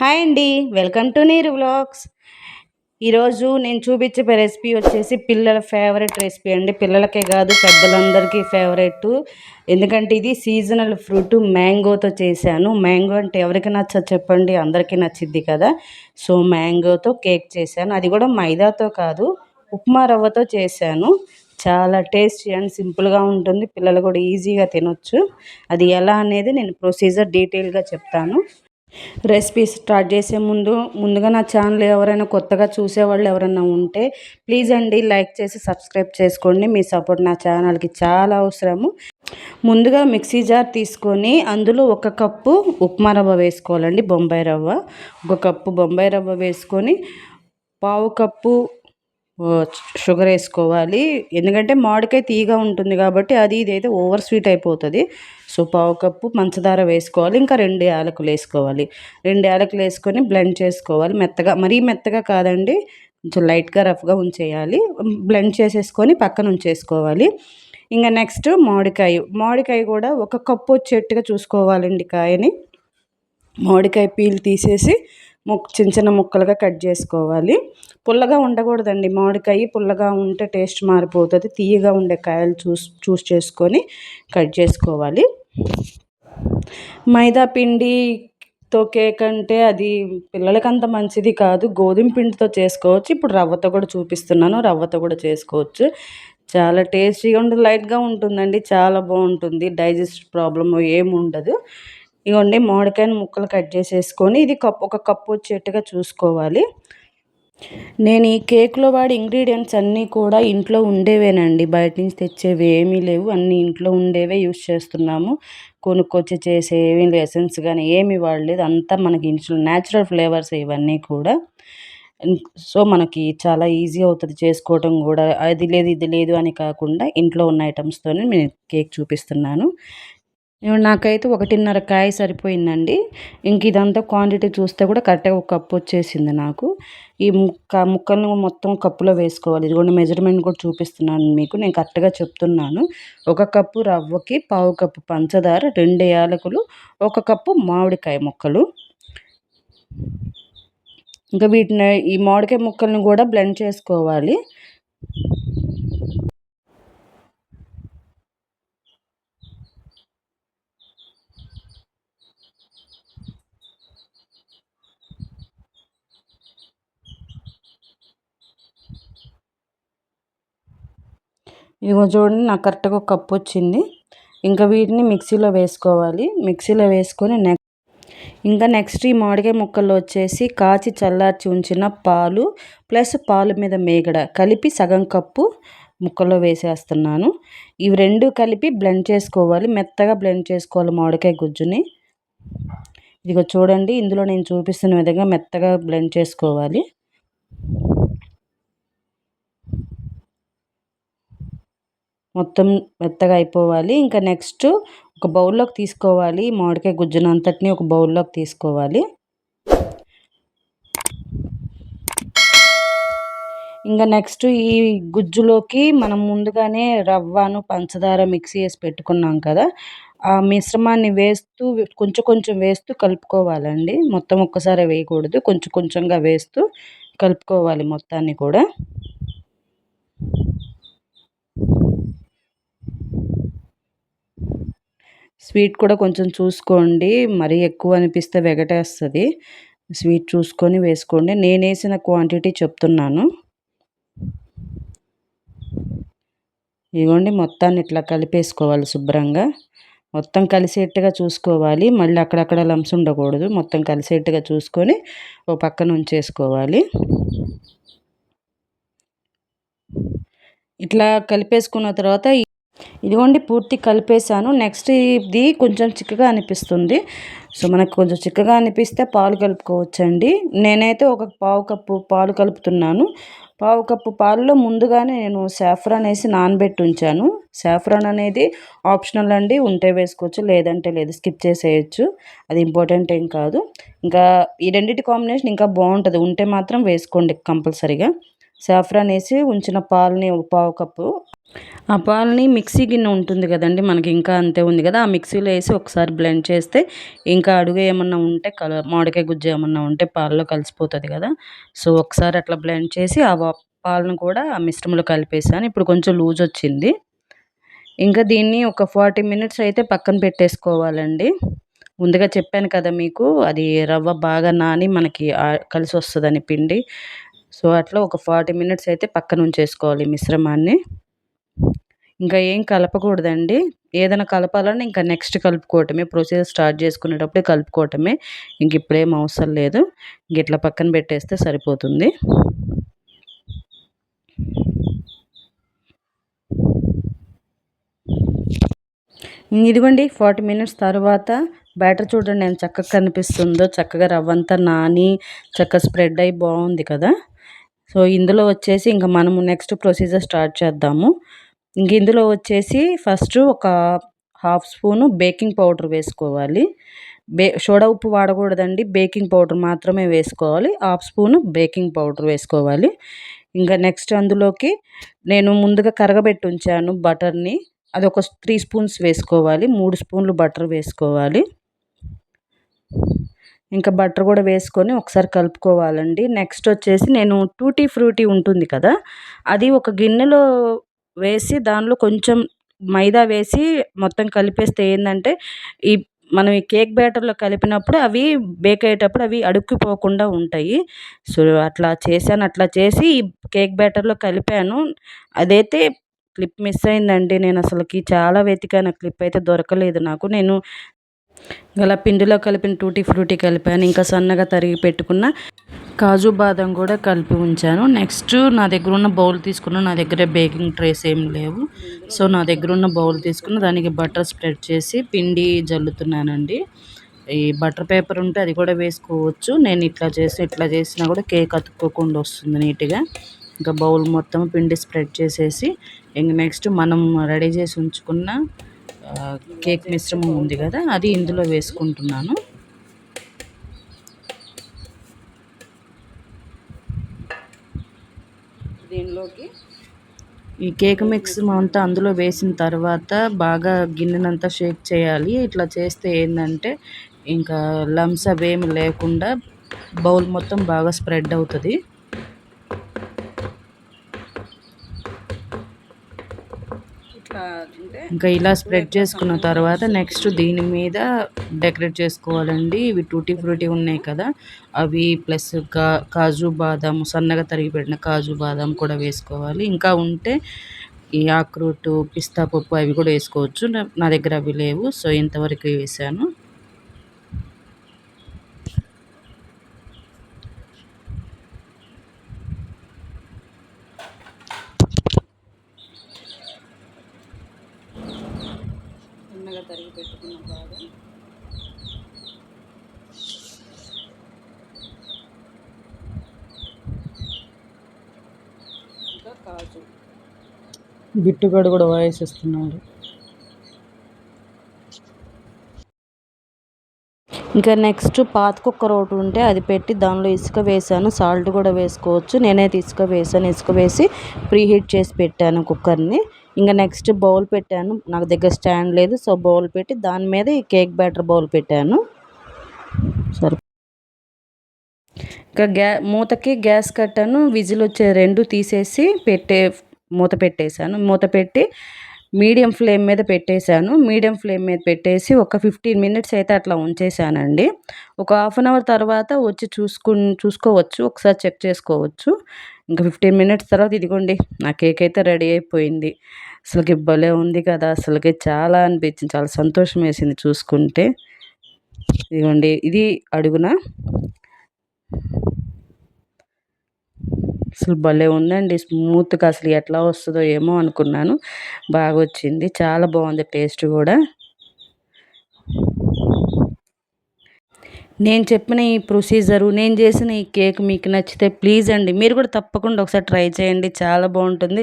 Hi అండి welcome to నీరు vlogs. ఈరోజు నేను చూపించే రెసిపీ వచ్చేసి పిల్లల ఫేవరెట్ రెసిపీ అండి. పిల్లలకే కాదు పెద్దలందరికీ ఫేవరెట్. ఎందుకంటే ఇది సీజనల్ ఫ్రూట్ మ్యాంగోతో చేశాను. మ్యాంగో అంటే ఎవరికి నచ్చ చెప్పండి అందరికీ నచ్చిద్ది కదా. సో మ్యాంగోతో కేక్ చేశాను. అది కూడా మైదాతో కాదు ఉప్మా రవ్వతో చేశాను. చాలా టేస్టీ అండ్ సింపుల్గా ఉంటుంది. పిల్లలు కూడా ఈజీగా తినొచ్చు. అది ఎలా అనేది నేను ప్రొసీజర్ డీటెయిల్గా చెప్తాను. రెసిపీ స్టార్ట్ చేసే ముందు ముందుగా నా ఛానల్ ఎవరైనా కొత్తగా చూసేవాళ్ళు ఎవరైనా ఉంటే ప్లీజ్ అండి లైక్ చేసి సబ్స్క్రైబ్ చేసుకోండి. మీ సపోర్ట్ నా ఛానల్కి చాలా అవసరము. ముందుగా మిక్సీ జార్ తీసుకొని అందులో ఒక కప్పు ఉప్మా రవ్వ వేసుకోవాలండి బొంబాయి రవ్వ. ఒక కప్పు బొంబాయి రవ్వ వేసుకొని పావు కప్పు షుగర్ వేసుకోవాలి. ఎందుకంటే మామిడికాయ తీగా ఉంటుంది కాబట్టి అది ఇది అయితే ఓవర్ స్వీట్ అయిపోతుంది. సో పావు కప్పు పంచదార వేసుకోవాలి ఇంకా రెండు యాలకులు వేసుకోవాలి. రెండు యాలకులు వేసుకొని బ్లెండ్ చేసుకోవాలి. మెత్తగా మరీ మెత్తగా కాదండి కొంచెం లైట్గా రఫ్గా ఉంచేయాలి. బ్లెండ్ చేసేసుకొని పక్కన ఉంచేసుకోవాలి. ఇంకా నెక్స్ట్ మామిడికాయ. మామిడికాయ కూడా ఒక కప్పు వచ్చేట్టుగా చూసుకోవాలండి కాయని. మామిడికాయ పీల్ తీసేసి ముక్ చిన్న చిన్న ముక్కలుగా కట్ చేసుకోవాలి. పుల్లగా ఉండకూడదండి. మామిడికాయ పుల్లగా ఉంటే టేస్ట్ మారిపోతుంది. తీయగా ఉండే కాయలు చూస్ చూస్ చేసుకొని కట్ చేసుకోవాలి. మైదా పిండితో కేక్ అంటే అది పిల్లలకి అంత మంచిది కాదు. గోధుమ పిండితో చేసుకోవచ్చు. ఇప్పుడు రవ్వతో కూడా చూపిస్తున్నాను. రవ్వతో కూడా చేసుకోవచ్చు. చాలా టేస్టీగా ఉంటుంది లైట్గా ఉంటుందండి. చాలా బాగుంటుంది. డైజెస్ట్ ప్రాబ్లమ్ ఏమి ఉండదు ఇవ్వండి మామిడికాయను ముక్కలు కట్ చేసేసుకొని ఇది కప్ ఒక కప్పు వచ్చేట్టుగా చూసుకోవాలి. నేను ఈ కేక్లో వాడి ఇంగ్రీడియంట్స్ అన్నీ కూడా ఇంట్లో ఉండేవేనండి. బయట నుంచి తెచ్చేవి ఏమీ లేవు. అన్నీ ఇంట్లో ఉండేవే యూస్ చేస్తున్నాము. కొనుక్కొచ్చి చేసే ఏమీ ఎసెన్స్ కానీ ఏమి వాడలేదు. అంతా మనకి ఇంట్లో న్యాచురల్ ఫ్లేవర్స్ ఇవన్నీ కూడా. సో మనకి చాలా ఈజీ అవుతుంది చేసుకోవటం కూడా. అది లేదు ఇది లేదు అని కాకుండా ఇంట్లో ఉన్న ఐటమ్స్తోనే నేను కేక్ చూపిస్తున్నాను. నాకైతే ఒకటిన్నర కాయ సరిపోయిందండి. ఇంక ఇదంతా క్వాంటిటీ చూస్తే కూడా కరెక్ట్గా ఒక కప్పు వచ్చేసింది నాకు. ఈ ముక్క ముక్కలను మొత్తం కప్పులో వేసుకోవాలి. ఇదిగోండి మెజర్మెంట్ కూడా చూపిస్తున్నాను మీకు. నేను కరెక్ట్గా చెప్తున్నాను. ఒక కప్పు రవ్వకి పావు కప్పు పంచదార రెండు యాలకులు ఒక కప్పు మామిడికాయ ముక్కలు. ఇంకా వీటిని ఈ మామిడికాయ ముక్కలను కూడా బ్లెండ్ చేసుకోవాలి. ఇదిగో చూడండి నాకు కరెక్ట్గా ఒక కప్పు వచ్చింది. ఇంకా వీటిని మిక్సీలో వేసుకోవాలి. మిక్సీలో వేసుకొని నెక్స్ట్ ఇంకా నెక్స్ట్ ఈ మామిడికాయ ముక్కల్లో వచ్చేసి కాచి చల్లార్చి ఉంచిన పాలు ప్లస్ పాలు మీద మేగడ కలిపి సగం కప్పు ముక్కల్లో వేసేస్తున్నాను. ఇవి రెండు కలిపి బ్లెండ్ చేసుకోవాలి. మెత్తగా బ్లెండ్ చేసుకోవాలి మామిడికాయ గుజ్జుని. ఇదిగో చూడండి ఇందులో నేను చూపిస్తున్న విధంగా మెత్తగా బ్లెండ్ చేసుకోవాలి. మొత్తం మెత్తగా అయిపోవాలి. ఇంకా నెక్స్ట్ ఒక బౌల్లోకి తీసుకోవాలి. మామిడికాయ గుజ్జునంతటిని ఒక బౌల్లోకి తీసుకోవాలి. ఇంకా నెక్స్ట్ ఈ గుజ్జులోకి మనం ముందుగానే రవ్వను పంచదార మిక్సీ వేసి పెట్టుకున్నాం కదా. ఆ మిశ్రమాన్ని వేస్తూ కొంచెం కొంచెం వేస్తూ కలుపుకోవాలండి. మొత్తం ఒక్కసారి వేయకూడదు. కొంచెం కొంచెంగా వేస్తూ కలుపుకోవాలి మొత్తాన్ని కూడా. స్వీట్ కూడా కొంచెం చూసుకోండి. మరీ ఎక్కువ అనిపిస్తే వెగటేస్తుంది. స్వీట్ చూసుకొని వేసుకోండి. నేను వేసిన క్వాంటిటీ చెప్తున్నాను. ఇదిగోండి మొత్తాన్ని ఇట్లా కలిపేసుకోవాలి శుభ్రంగా. మొత్తం కలిసేట్టుగా చూసుకోవాలి. మళ్ళీ అక్కడక్కడ లంప్స్ ఉండకూడదు. మొత్తం కలిసేట్టుగా చూసుకొని ఓ పక్కన ఉంచేసుకోవాలి. ఇట్లా కలిపేసుకున్న తర్వాత ఇదిగోండి పూర్తి కలిపేసాను నెక్స్ట్ ఇది కొంచెం చిక్కగా అనిపిస్తుంది. సో మనకు కొంచెం చిక్కగా అనిపిస్తే పాలు కలుపుకోవచ్చండి. నేనైతే ఒక పావు కప్పు పాలు కలుపుతున్నాను. పావు కప్పు పాలలో ముందుగానే నేను సాఫ్రాన్ వేసి నానబెట్టి ఉంచాను. సాఫ్రాన్ అనేది ఆప్షనల్ అండి. ఉంటే వేసుకోవచ్చు లేదంటే లేదు. స్కిప్ చేసేయచ్చు. అది ఇంపార్టెంట్ ఏం కాదు. ఇంకా ఈ రెండింటి కాంబినేషన్ ఇంకా బాగుంటుంది. ఉంటే మాత్రం వేసుకోండి కంపల్సరీగా. సాఫ్రాన్ వేసి ఉంచిన పాలని పావు కప్పు ఆ పాలని మిక్సీ గిన్నె ఉంటుంది కదండి మనకి ఇంకా అంతే ఉంది కదా. ఆ మిక్సీలో వేసి ఒకసారి బ్లెండ్ చేస్తే ఇంకా అడుగు ఏమన్నా ఉంటే కల మామిడికాయ గుజ్జు ఏమన్నా ఉంటే పాలలో కలిసిపోతుంది కదా. సో ఒకసారి అట్లా బ్లెండ్ చేసి ఆ పాలను కూడా ఆ మిశ్రమంలో కలిపేసాను. ఇప్పుడు కొంచెం లూజ్ వచ్చింది. ఇంకా దీన్ని ఒక ఫార్టీ మినిట్స్ అయితే పక్కన పెట్టేసుకోవాలండి. ముందుగా చెప్పాను కదా మీకు అది రవ్వ బాగా నాని మనకి కలిసి వస్తుందని పిండి. సో అట్లా ఒక ఫార్టీ మినిట్స్ అయితే పక్కన ఉంచేసుకోవాలి మిశ్రమాన్ని. ఇంకా ఏం కలపకూడదండి. ఏదైనా కలపాలని ఇంకా నెక్స్ట్ కలుపుకోవటమే. ప్రొసీజర్ స్టార్ట్ చేసుకునేటప్పుడే కలుపుకోవటమే. ఇంక ఇప్పుడేం అవసరం లేదు. ఇంక ఇట్లా పక్కన పెట్టేస్తే సరిపోతుంది. ఇదిగోండి ఫార్టీ మినిట్స్ తర్వాత బ్యాటర్ చూడండి ఎంత చక్కగా కనిపిస్తుందో. చక్కగా రవ్వంతా నాని చక్కగా స్ప్రెడ్ అయి బాగుంది కదా. సో ఇందులో వచ్చేసి ఇంకా మనము నెక్స్ట్ ప్రొసీజర్ స్టార్ట్ చేద్దాము. ఇంక ఇందులో వచ్చేసి ఫస్ట్ ఒక హాఫ్ స్పూను బేకింగ్ పౌడర్ వేసుకోవాలి. బే సోడా ఉప్పు వాడకూడదండి. బేకింగ్ పౌడర్ మాత్రమే వేసుకోవాలి. హాఫ్ స్పూను బేకింగ్ పౌడర్ వేసుకోవాలి. ఇంకా నెక్స్ట్ అందులోకి నేను ముందుగా కరగబెట్టి ఉంచాను బటర్ని. అది ఒక త్రీ స్పూన్స్ వేసుకోవాలి. మూడు స్పూన్లు బటర్ వేసుకోవాలి. ఇంకా బటర్ కూడా వేసుకొని ఒకసారి కలుపుకోవాలండి. నెక్స్ట్ వచ్చేసి నేను టూటీ ఫ్రూటీ ఉంటుంది కదా అది ఒక గిన్నెలో వేసి దానిలో కొంచెం మైదా వేసి మొత్తం కలిపేస్తే ఏంటంటే ఈ మనం ఈ కేక్ బ్యాటర్లో కలిపినప్పుడు అవి బేక్ అయ్యేటప్పుడు అవి అడుక్కుపోకుండా ఉంటాయి. సో అట్లా చేశాను అట్లా చేసి ఈ కేక్ బ్యాటర్లో కలిపాను. అదైతే క్లిప్ మిస్ అయిందండి. నేను అసలుకి చాలా వెతికాను. క్లిప్ అయితే దొరకలేదు నాకు. నేను గల పిండిలో కలిపిన టూటీ ఫ్రూటీ కలిపాను. ఇంకా సన్నగా తరిగి పెట్టుకున్న కాజు బాదం కూడా కలిపి ఉంచాను. నెక్స్ట్ నా దగ్గర ఉన్న బౌల్ తీసుకున్న నా దగ్గర బేకింగ్ ట్రేస్ ఏం లేవు. సో నా దగ్గర ఉన్న బౌల్ తీసుకున్న దానికి బటర్ స్ప్రెడ్ చేసి పిండి జల్లుతున్నానండి. ఈ బటర్ పేపర్ ఉంటే అది కూడా వేసుకోవచ్చు. నేను ఇట్లా చేసి ఇట్లా చేసినా కూడా కేక్ అతుక్కోకుండా వస్తుంది నీట్గా. ఇంకా బౌల్ మొత్తం పిండి స్ప్రెడ్ చేసేసి ఇంక నెక్స్ట్ మనం రెడీ చేసి ఉంచుకున్న కేక్ మిశ్రమం ఉంది కదా అది ఇందులో వేసుకుంటున్నాను. అందులోకి. ఈ కేక్ మిక్స్ అంతా అందులో వేసిన తర్వాత బాగా గిన్నెనంతా షేక్ చేయాలి. ఇట్లా చేస్తే ఏంటంటే ఇంకా లమ్స్ అవేమి లేకుండా బౌల్ మొత్తం బాగా స్ప్రెడ్ అవుతుంది. ఇంకా ఇలా స్ప్రెడ్ చేసుకున్న తర్వాత నెక్స్ట్ దీని మీద డెకరేట్ చేసుకోవాలండి. ఇవి టూటీ ఫ్రూటీ ఉన్నాయి కదా. అవి ప్లస్ కా కాజు బాదం సన్నగా తరిగి పెట్టిన కాజు బాదం కూడా వేసుకోవాలి. ఇంకా ఉంటే ఈ ఆక్రూట్ పిస్తా పప్పు అవి కూడా వేసుకోవచ్చు. నా- నా దగ్గర అవి లేవు సో ఇంతవరకు వేసాను. సన్నగా తరిగి పెట్టుకున్న బాదం ఇంకా కాజు. బిట్టుగాడు కూడా వాయిస్ ఇస్తున్నాడు ఇంకా నెక్స్ట్ పాత కుక్కర్ ఒకటి ఉంటే అది పెట్టి దానిలో ఇసుక వేసాను సాల్ట్ కూడా వేసుకోవచ్చు. నేనైతే ఇసుక వేసాను ఇసుక వేసి ప్రీ హీట్ చేసి పెట్టాను కుక్కర్ని. ఇంకా నెక్స్ట్ బౌల్ పెట్టాను. నాకు దగ్గర స్టాండ్ లేదు సో బౌల్ పెట్టి దాని మీద ఈ కేక్ బ్యాటర్ బౌల్ పెట్టాను. సరే. ఇంకా గ్యా మూతకి గ్యాస్ కట్టాను విజిల్ వచ్చే రెండు తీసేసి పెట్టే మూత పెట్టేశాను. మూత పెట్టి మీడియం ఫ్లేమ్ మీద పెట్టేశాను. మీడియం ఫ్లేమ్ మీద పెట్టేసి ఒక ఫిఫ్టీన్ మినిట్స్ అయితే అట్లా ఉంచేసానండి ఒక హాఫ్ అన్ అవర్ తర్వాత వచ్చి చూసుకు చూసుకోవచ్చు. ఒకసారి చెక్ చేసుకోవచ్చు. ఇంకా ఫిఫ్టీన్ మినిట్స్ తర్వాత ఇదిగోండి నా కేక్ అయితే రెడీ అయిపోయింది. అసలుకి భలే ఉంది కదా అసలుకి చాలా అనిపించింది చాలా సంతోషం వేసింది చూసుకుంటే. ఇదిగోండి ఇది అడుగున. అసలు భలే ఉందండి స్మూత్గా అసలు ఎట్లా వస్తుందో ఏమో అనుకున్నాను. బాగా వచ్చింది చాలా బాగుంది టేస్ట్ కూడా. నేను చెప్పిన ఈ ప్రొసీజరు నేను చేసిన ఈ కేక్ మీకు నచ్చితే ప్లీజ్ అండి మీరు కూడా తప్పకుండా ఒకసారి ట్రై చేయండి చాలా బాగుంటుంది.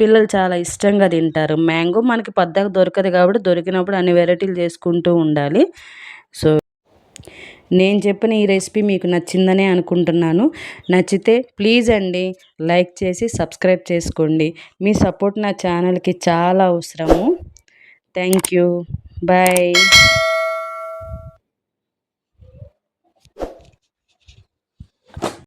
పిల్లలు చాలా ఇష్టంగా తింటారు. మ్యాంగో మనకి పెద్దగా దొరకదు కాబట్టి దొరికినప్పుడు అన్ని వెరైటీలు చేసుకుంటూ ఉండాలి. సో నేను చెప్పిన ఈ రెసిపీ మీకు నచ్చిందనే అనుకుంటున్నాను. నచ్చితే ప్లీజ్ అండి లైక్ చేసి సబ్స్క్రైబ్ చేసుకోండి. మీ సపోర్ట్ నా ఛానల్కి చాలా అవసరము. Thank you. బాయ్.